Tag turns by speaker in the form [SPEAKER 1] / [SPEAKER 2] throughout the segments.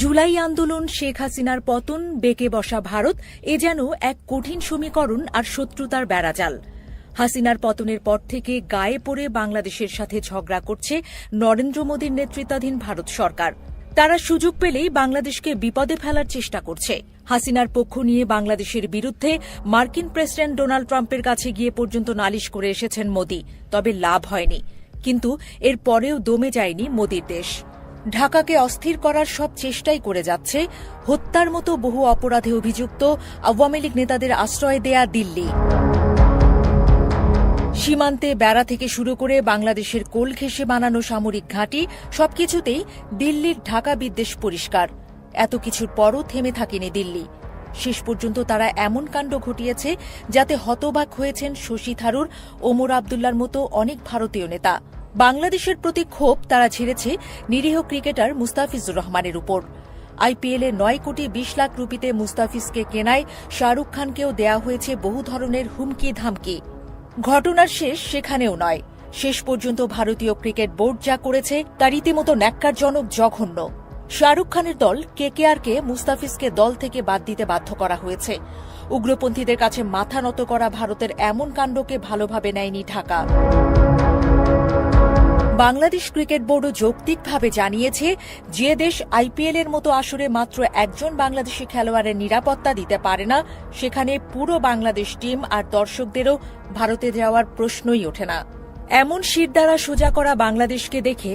[SPEAKER 1] জুলাই আন্দোলন শেখ হাসিনার পতন, বেঁকে বসা ভারত, এ যেন এক কঠিন সমীকরণ আর শত্রুতার বেড়াজাল। হাসিনার পতনের পর থেকে গায়ে পড়ে বাংলাদেশের সাথে ঝগড়া করছে নরেন্দ্র মোদীর নেতৃত্বাধীন ভারত সরকার। তারা সুযোগ পেলেই বাংলাদেশকে বিপদে ফেলার চেষ্টা করছে। হাসিনার পক্ষ নিয়ে বাংলাদেশের বিরুদ্ধে মার্কিন প্রেসিডেন্ট ডোনাল্ড ট্রাম্পের কাছে গিয়ে পর্যন্ত নালিশ করে এসেছেন মোদী, তবে লাভ হয়নি। কিন্তু এর পরেও দমে যায়নি মোদীর দেশ। ঢাকাকে অস্থির করার সব চেষ্টাই করে যাচ্ছে হত্যার মতো বহু অপরাধে অভিযুক্ত আওয়ামী লীগ নেতাদের আশ্রয় দেয়া দিল্লি। সীমান্তে বেড়া থেকে শুরু করে বাংলাদেশের কোল ঘেঁষে বানানো সামরিক ঘাঁটি সবকিছুতেই দিল্লির ঢাকা বিদ্বেষ পরিষ্কার। এত কিছুর পরও থেমে থাকেনি দিল্লি। শেষ পর্যন্ত তারা এমন কাণ্ড ঘটিয়েছে যাতে হতবাক হয়েছেন শশী থারুর, ওমর আবদুল্লার মতো অনেক ভারতীয় নেতা। বাংলাদেশের প্রতি ক্ষোভ তারা ঝেড়েছে নিরীহ ক্রিকেটার মুস্তাফিজুর রহমানের উপর। আইপিএলে নয় কোটি বিশ লাখ রুপিতে মুস্তাফিজকে কেনায় শাহরুখ খানকেও দেয়া হয়েছে বহু ধরনের হুমকি ধামকি ঘটনার শেষ সেখানেও নয়। শেষ পর্যন্ত ভারতীয় ক্রিকেট বোর্ড যা করেছে তা রীতিমতো ন্যাক্কারজনক জঘন্য। শাহরুখ খানের দল কেকেআরকে মুস্তাফিজকে দল থেকে বাদ দিতে বাধ্য করা হয়েছে। উগ্রপন্থীদের কাছে মাথা নত করা ভারতের এমন কাণ্ডকে ভালোভাবে নেয়নি ঢাকা। বাংলাদেশ ক্রিকেট বোর্ডও যৌক্তিকভাবে জানিয়েছে, যে দেশ আইপিএল এর মতো আসরে মাত্র একজন বাংলাদেশি খেলোয়াড়ের নিরাপত্তা দিতে পারে না, সেখানে পুরো বাংলাদেশ টিম আর দর্শকদেরও ভারতে যাওয়ার প্রশ্নই ওঠে না। এমন শির দ্বারা সোজা করা বাংলাদেশকে দেখে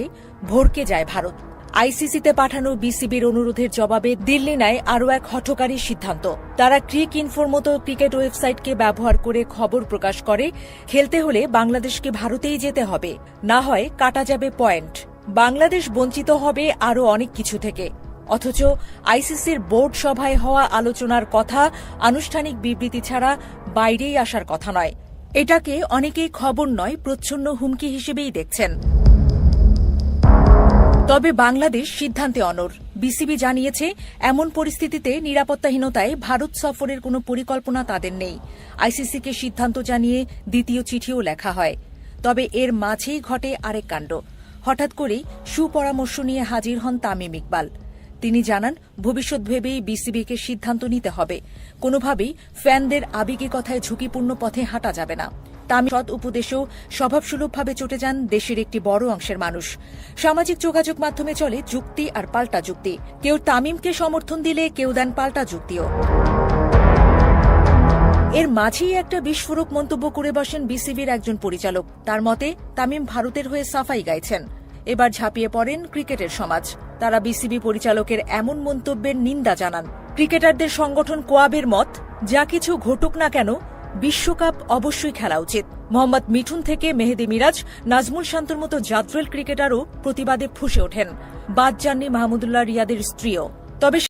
[SPEAKER 1] ভরকে যায় ভারত। আইসিসিতে পাঠানো বিসিবির অনুরোধের জবাবে দিল্লি নেয় আরও এক হঠকারী সিদ্ধান্ত। তারা ক্রিক ইনফোর মতো ক্রিকেট ওয়েবসাইটকে ব্যবহার করে খবর প্রকাশ করে, খেলতে হলে বাংলাদেশকে ভারতেই যেতে হবে। না হয় কাটা যাবে পয়েন্ট। বাংলাদেশ বঞ্চিত হবে আরও অনেক কিছু থেকে। অথচ আইসিসির বোর্ড সভায় হওয়া আলোচনার কথা, আনুষ্ঠানিক বিবৃতি ছাড়া বাইরেই আসার কথা নয়। এটাকে অনেকেই খবর নয়, প্রচ্ছন্ন হুমকি হিসেবেই দেখছেন। তবে বাংলাদেশ সিদ্ধান্তে অনর বিসিবি জানিয়েছে, এমন পরিস্থিতিতে নিরাপত্তাহীনতায় ভারত সফরের কোনো পরিকল্পনা তাদের নেই। আইসিসিকে সিদ্ধান্ত জানিয়ে দ্বিতীয় চিঠিও লেখা হয়। তবে এর মাঝেই ঘটে আরেক কাণ্ড। হঠাৎ করেই সুপরামর্শ নিয়ে হাজির হন তামিম ইকবাল। তিনি জানান, ভবিষ্যৎ ভেবেই বিসিবিকে সিদ্ধান্ত নিতে হবে। কোনোভাবেই ফ্যানদের আবেগী কথায় ঝুঁকিপূর্ণ পথে হাঁটা যাবে না। তামিম সৎ উপদেশেও স্বভাবসুলভভাবে চটে যান দেশের একটি বড় অংশের মানুষ। সামাজিক যোগাযোগ মাধ্যমে চলে যুক্তি আর পাল্টা যুক্তি। কেউ তামিমকে সমর্থন দিলে কেউ দেন পাল্টা যুক্তিও। এর মাঝেই একটা বিস্ফোরক মন্তব্য করে বসেন বিসিবির একজন পরিচালক। তার মতে, তামিম ভারতের হয়ে সাফাই গাইছেন। এবার ঝাঁপিয়ে পড়েন ক্রিকেটের সমাজ। তারা বিসিবি পরিচালকের এমন মন্তব্যের নিন্দা জানান। ক্রিকেটারদের সংগঠন কোয়াবের মত, যা কিছু ঘটুক না কেন বিশ্বকাপ অবশ্যই খেলা উচিত। মোহাম্মদ মিঠুন থেকে মেহেদি মিরাজ, নাজমুল শান্তর মতো জাদ্রেল ক্রিকেটারও প্রতিবাদে ফুসে ওঠেন। বাদ যাননি মাহমুদুল্লাহ রিয়াদের স্ত্রীও। তবে